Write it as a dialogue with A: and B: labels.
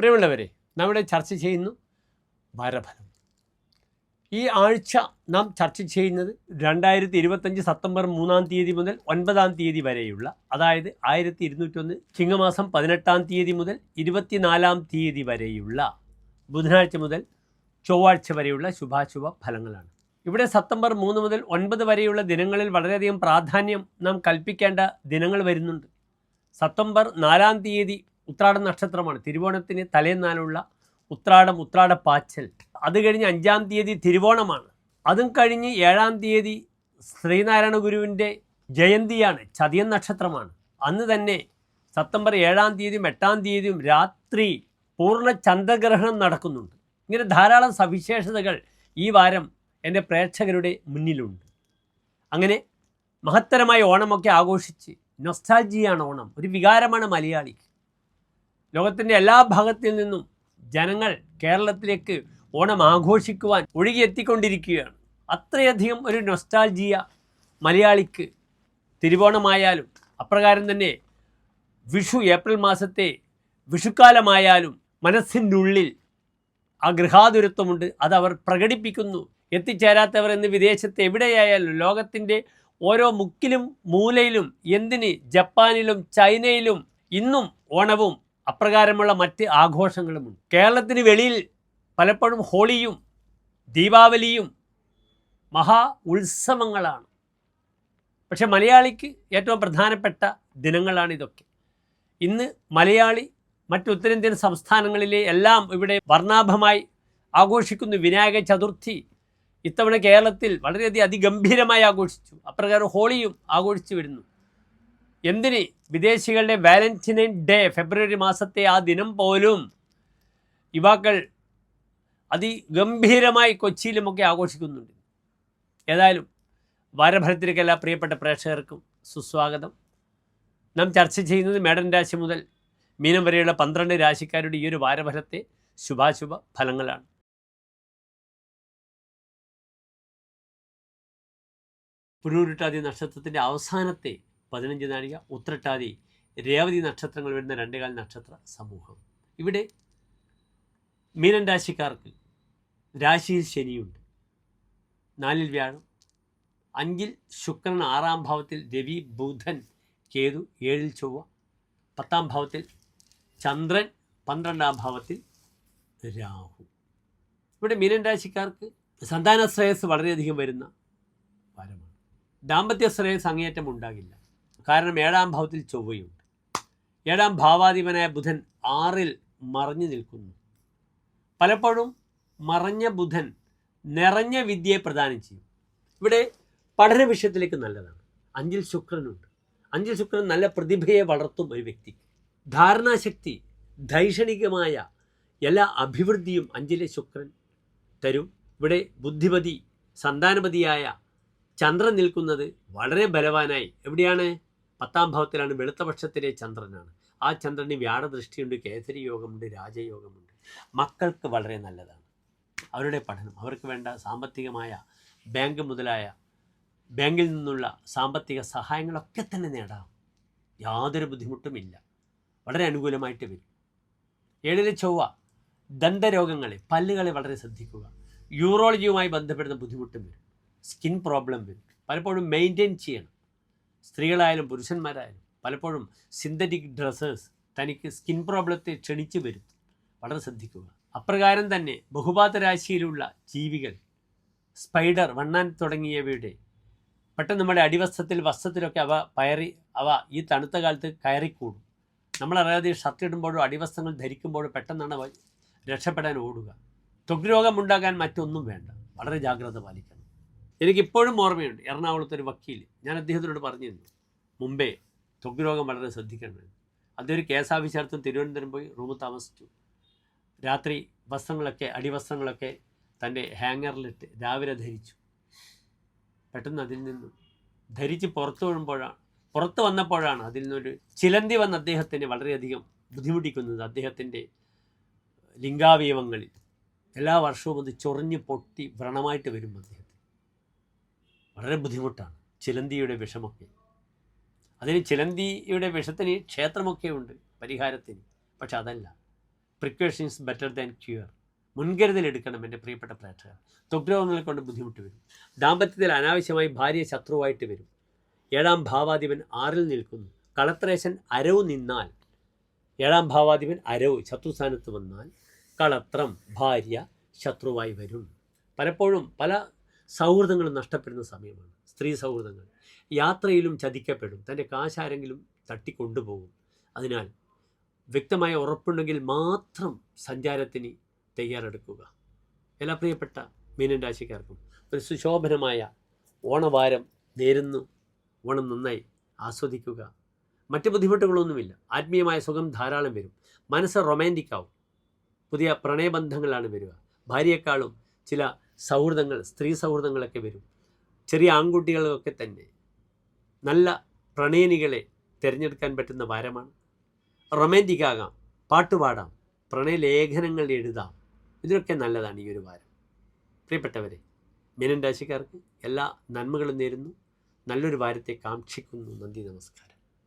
A: പ്രിയമുള്ളവരെ നമ്മുടെ ചർച്ച ചെയ്യുന്നു വാരഫലം. ഈ ആഴ്ച നാം ചർച്ച ചെയ്യുന്നത് രണ്ടായിരത്തി ഇരുപത്തഞ്ച് സെപ്റ്റംബർ മൂന്നാം തീയതി മുതൽ ഒൻപതാം തീയതി വരെയുള്ള അതായത് ആയിരത്തി ഇരുന്നൂറ്റൊന്ന് ചിങ്ങമാസം പതിനെട്ടാം തീയതി മുതൽ ഇരുപത്തിനാലാം തീയതി വരെയുള്ള ബുധനാഴ്ച മുതൽ ചൊവ്വാഴ്ച വരെയുള്ള ശുഭാശുഭ ഫലങ്ങളാണ്. ഇവിടെ സെപ്റ്റംബർ മൂന്ന് മുതൽ ഒൻപത് വരെയുള്ള ദിനങ്ങളിൽ വളരെയധികം പ്രാധാന്യം നാം കൽപ്പിക്കേണ്ട ദിനങ്ങൾ വരുന്നുണ്ട്. സെപ്റ്റംബർ നാലാം തീയതി ഉത്രാടം നക്ഷത്രമാണ്. തിരുവോണത്തിന് തലേന്നാലുള്ള ഉത്രാടം ഉത്രാട പാച്ചൽ. അത് കഴിഞ്ഞ് അഞ്ചാം തീയതി തിരുവോണമാണ്. അതും കഴിഞ്ഞ് ഏഴാം തീയതി ശ്രീനാരായണ ഗുരുവിന്റെ ജയന്തിയാണ്. ചതിയൻ നക്ഷത്രമാണ്. അന്ന് തന്നെ സെപ്റ്റംബർ ഏഴാം തീയതിയും എട്ടാം തീയതിയും രാത്രി പൂർണ ചന്ദ്രഗ്രഹണം നടക്കുന്നുണ്ട്. ഇങ്ങനെ ധാരാളം സവിശേഷതകൾ ഈ വാരം എന്റെ പ്രേക്ഷകരുടെ മുന്നിലുണ്ട്. അങ്ങനെ മഹത്തരമായ ഓണമൊക്കെ ആഘോഷിച്ച് നൊസ്റ്റാൾജിയാണ് ഓണം. ഒരു വികാരമാണ് മലയാളിക്ക്. ലോകത്തിന്റെ എല്ലാ ഭാഗത്തിൽ നിന്നും ജനങ്ങൾ കേരളത്തിലേക്ക് ഓണം ആഘോഷിക്കുവാൻ ഒഴുകിയെത്തിക്കൊണ്ടിരിക്കുകയാണ്. അത്രയധികം ഒരു നൊസ്റ്റാൾജിയ മലയാളിക്ക് തിരുവോണമായാലും അപ്രകാരം തന്നെ വിഷു ഏപ്രിൽ മാസത്തെ വിഷുക്കാലമായാലും മനസ്സിന്റെ ഉള്ളിൽ ആ ഗൃഹാതുരത്വമുണ്ട്. അതവർ പ്രകടിപ്പിക്കുന്നു. എത്തിച്ചേരാത്തവർ എന്ന് വിദേശത്ത് എവിടെയായാലും ലോകത്തിന്റെ ഓരോ മുക്കിലും മൂലയിലും എന്തിന് ജപ്പാനിലും ചൈനയിലും ഇന്നും ഓണവും അപ്രകാരമുള്ള മറ്റ് ആഘോഷങ്ങളുമുണ്ട്. കേരളത്തിന് വെളിയിൽ പലപ്പോഴും ഹോളിയും ദീപാവലിയും മഹാ ഉത്സവങ്ങളാണ്. പക്ഷെ മലയാളിക്ക് ഏറ്റവും പ്രധാനപ്പെട്ട ദിനങ്ങളാണ് ഇതൊക്കെ. ഇന്ന് മലയാളി മറ്റ് ഉത്തരേന്ത്യൻ സംസ്ഥാനങ്ങളിലെ എല്ലാം ഇവിടെ വർണാഭമായി ആഘോഷിക്കുന്നു. വിനായക ചതുർത്ഥി ഇത്തവണ കേരളത്തിൽ വളരെയധികം അതിഗംഭീരമായി ആഘോഷിച്ചു. അപ്രകാരം ഹോളിയും ആഘോഷിച്ചു വരുന്നു. എന്തിന്? വിദേശികളുടെ വാലന്റൈൻ ഡേ ഫെബ്രുവരി മാസത്തെ ആ ദിനം പോലും യുവാക്കൾ അതിഗംഭീരമായി കൊച്ചിയിലുമൊക്കെ ആഘോഷിക്കുന്നുണ്ട്. ഏതായാലും വാരഫലത്തിലേക്ക് എല്ലാ പ്രിയപ്പെട്ട പ്രേക്ഷകർക്കും സുസ്വാഗതം. നാം ചർച്ച ചെയ്യുന്നത് മേടൻ രാശി മുതൽ മീനം വരെയുള്ള പന്ത്രണ്ട് രാശിക്കാരുടെ ഈ ഒരു വാരഫലത്തെ ശുഭാശുഭ ഫലങ്ങളാണ്. പുരൂരുട്ടാതി നക്ഷത്രത്തിന്റെ അവസാനത്തെ പതിനഞ്ച് നാഴിക ഉത്രട്ടാതി രേവതി നക്ഷത്രങ്ങൾ വരുന്ന രണ്ടേകാൽ നക്ഷത്ര സമൂഹം. ഇവിടെ മീനൻ രാശിക്കാർക്ക് രാശിയിൽ ശനിയുണ്ട്. നാലിൽ വ്യാഴം അഞ്ചിൽ ശുക്രൻ ആറാം ഭാവത്തിൽ രവി ബുധൻ കേതു ഏഴിൽ ചൊവ്വ പത്താം ഭാവത്തിൽ ചന്ദ്രൻ പന്ത്രണ്ടാം ഭാവത്തിൽ രാഹു. ഇവിടെ മീനൻ രാശിക്കാർക്ക് സന്താന ശ്രേയസ് വളരെയധികം വരുന്ന വാരമാണ്. ദാമ്പത്യ ശ്രേയസ് അങ്ങേയറ്റം ഉണ്ടാകില്ല. കാരണം ഏഴാം ഭാവത്തിൽ ചൊവ്വയുണ്ട്. ഏഴാം ഭാവാധിപനായ ബുധൻ ആറിൽ മറഞ്ഞു നിൽക്കുന്നു. പലപ്പോഴും മറഞ്ഞ ബുധൻ നിറഞ്ഞ വിദ്യയെ പ്രദാനം ചെയ്യും. ഇവിടെ പഠന വിഷയത്തിലേക്ക് നല്ലതാണ്. അഞ്ചിൽ ശുക്രനുണ്ട്. അഞ്ചിൽ ശുക്രൻ നല്ല പ്രതിഭയെ വളർത്തും ഒരു വ്യക്തിക്ക് ധാരണാശക്തി ധൈഷണികമായ എല്ലാ അഭിവൃദ്ധിയും അഞ്ചിലെ ശുക്രൻ തരും. ഇവിടെ ബുദ്ധിപതി സന്താനപതിയായ ചന്ദ്രൻ നിൽക്കുന്നത് വളരെ ബലവാനായി. എവിടെയാണ്? പത്താം ഭാവത്തിലാണ് വെളുത്തപക്ഷത്തിലെ ചന്ദ്രനാണ്. ആ ചന്ദ്രന് വ്യാഴദൃഷ്ടിയുണ്ട് കേസരി യോഗമുണ്ട് രാജയോഗമുണ്ട്. മക്കൾക്ക് വളരെ നല്ലതാണ്. അവരുടെ പഠനം അവർക്ക് വേണ്ട സാമ്പത്തികമായ ബാങ്ക് മുതലായ ബാങ്കിൽ നിന്നുള്ള സാമ്പത്തിക സഹായങ്ങളൊക്കെ തന്നെ നേടാം. യാതൊരു ബുദ്ധിമുട്ടുമില്ല വളരെ അനുകൂലമായിട്ട് വരും. ഏഴിലെ ചൊവ്വ ദന്തരോഗങ്ങളെ പല്ലുകളെ വളരെ ശ്രദ്ധിക്കുക. യൂറോളജിയുമായി ബന്ധപ്പെടുന്ന ബുദ്ധിമുട്ടും വരും. സ്കിൻ പ്രോബ്ലം വരും. പലപ്പോഴും മെയിന്റെയിൻ ചെയ്യണം. സ്ത്രീകളായാലും പുരുഷന്മാരായാലും പലപ്പോഴും സിന്തറ്റിക് ഡ്രസ്സേഴ്സ് തനിക്ക് സ്കിൻ പ്രോബ്ലത്തെ ക്ഷണിച്ചു വരും വളരെ ശ്രദ്ധിക്കുക. അപ്രകാരം തന്നെ ബഹുപാത രാശിയിലുള്ള ജീവികൾ സ്പൈഡർ വണ്ണാൻ തുടങ്ങിയവയുടെ പെട്ടെന്ന് നമ്മുടെ അടിവസ്ത്രത്തിൽ വസ്ത്രത്തിലൊക്കെ അവ പയറി അവ ഈ തണുത്ത കാലത്ത് കയറിക്കൂടും. നമ്മളറിയാതെ ഷർട്ട് ഇടുമ്പോഴോ അടിവസ്ത്രങ്ങൾ ധരിക്കുമ്പോഴോ പെട്ടെന്നാണ് അവ രക്ഷപ്പെടാൻ ഓടുക. ത്വഗ് രോഗമുണ്ടാകാൻ മറ്റൊന്നും വേണ്ട. വളരെ ജാഗ്രത പാലിക്കണം. എനിക്കിപ്പോഴും ഓർമ്മയുണ്ട് എറണാകുളത്ത് ഒരു വക്കീൽ ഞാൻ അദ്ദേഹത്തിനോട് പറഞ്ഞിരുന്നു മുമ്പേ ത്വക്ക് രോഗം വളരെ ശ്രദ്ധിക്കേണ്ടത്. അദ്ദേഹം ഒരു കേസ് തിരുവനന്തപുരം പോയി റൂമിൽ താമസിച്ചു. രാത്രി വസ്ത്രങ്ങളൊക്കെ അടിവസ്ത്രങ്ങളൊക്കെ തന്റെ ഹാങ്ങറിലിട്ട് രാവിലെ ധരിച്ചു. പെട്ടെന്ന് അതിൽ നിന്നും ധരിച്ച് പുറത്തു വരുമ്പോഴാണ് പുറത്ത് വന്നപ്പോഴാണ് അതിൽ നിന്നൊരു ചിലന്തി വന്ന് അദ്ദേഹത്തിനെ വളരെയധികം ബുദ്ധിമുട്ടിക്കുന്നത് അദ്ദേഹത്തിന്റെ ലിംഗാവയവങ്ങളിൽ. എല്ലാ വർഷവും അത് ചൊറിഞ്ഞ് പൊട്ടി വ്രണമായിട്ട് വരും അദ്ദേഹത്തിന് വളരെ ബുദ്ധിമുട്ടാണ്. ചിലന്തിയുടെ വിഷമൊക്കെ. അതിന് ചിലന്തിയുടെ വിഷത്തിന് ക്ഷേത്രമൊക്കെ ഉണ്ട് പരിഹാരത്തിന് പക്ഷെ അതല്ല. പ്രിക്കോഷൻസ് ബെറ്റർ ദാൻ ക്യൂർ മുൻകരുതൽ എടുക്കണം എന്റെ പ്രിയപ്പെട്ട പ്രേക്ഷകർ. തൊഗ്രോഗങ്ങളെ കൊണ്ട് ബുദ്ധിമുട്ട് വരും. ദാമ്പത്യത്തിൽ അനാവശ്യമായി ഭാര്യ ശത്രുവായിട്ട് വരും. ഏഴാം ഭാവാധിപൻ ആറിൽ നിൽക്കുന്നു. കളത്രേശൻ അരവ് നിന്നാൽ ഏഴാം ഭാവാധിപൻ അരവ് ശത്രുസ്ഥാനത്ത് വന്നാൽ കളത്രം ഭാര്യ ശത്രുവായി വരും. പലപ്പോഴും പല സൗഹൃദങ്ങളും നഷ്ടപ്പെടുന്ന സമയമാണ്. സ്ത്രീ സൗഹൃദങ്ങൾ. യാത്രയിലും ചതിക്കപ്പെടും. തന്റെ കാശാരെങ്കിലും തട്ടിക്കൊണ്ടുപോകും. അതിനാൽ വ്യക്തമായ ഉറപ്പുണ്ടെങ്കിൽ മാത്രം സഞ്ചാരത്തിന് തയ്യാറെടുക്കുക. എല്ലാ പ്രിയപ്പെട്ട മീനൻ രാശിക്കാർക്കും ഒരു സുശോഭനമായ ഓണവാരം നേരുന്നു. ഓണം നന്നായി ആസ്വദിക്കുക. മറ്റ് ബുദ്ധിമുട്ടുകളൊന്നുമില്ല. ആത്മീയമായ സുഖം ധാരാളം വരും. മനസ്സ് റൊമാന്റിക് ആവും. പുതിയ പ്രണയബന്ധങ്ങളാണ് വരിക. ഭാര്യയെക്കാളും ചില സൗഹൃദങ്ങൾ സ്ത്രീ സൗഹൃദങ്ങളൊക്കെ വരും. ചെറിയ ആൺകുട്ടികളൊക്കെ തന്നെ നല്ല പ്രണയനികളെ തിരഞ്ഞെടുക്കാൻ പറ്റുന്ന വാരമാണ്. റൊമാന്റിക് ആകാം പാട്ടുപാടാം പ്രണയലേഖനങ്ങൾ എഴുതാം. ഇതിനൊക്കെ നല്ലതാണ് ഈ ഒരു വാരം. പ്രിയപ്പെട്ടവരെ മീനൻ രാശിക്കാർക്ക് എല്ലാ നന്മകളും നേരുന്നു. നല്ലൊരു വാരത്തെ കാക്ഷിക്കുന്നു. നന്ദി നമസ്കാരം.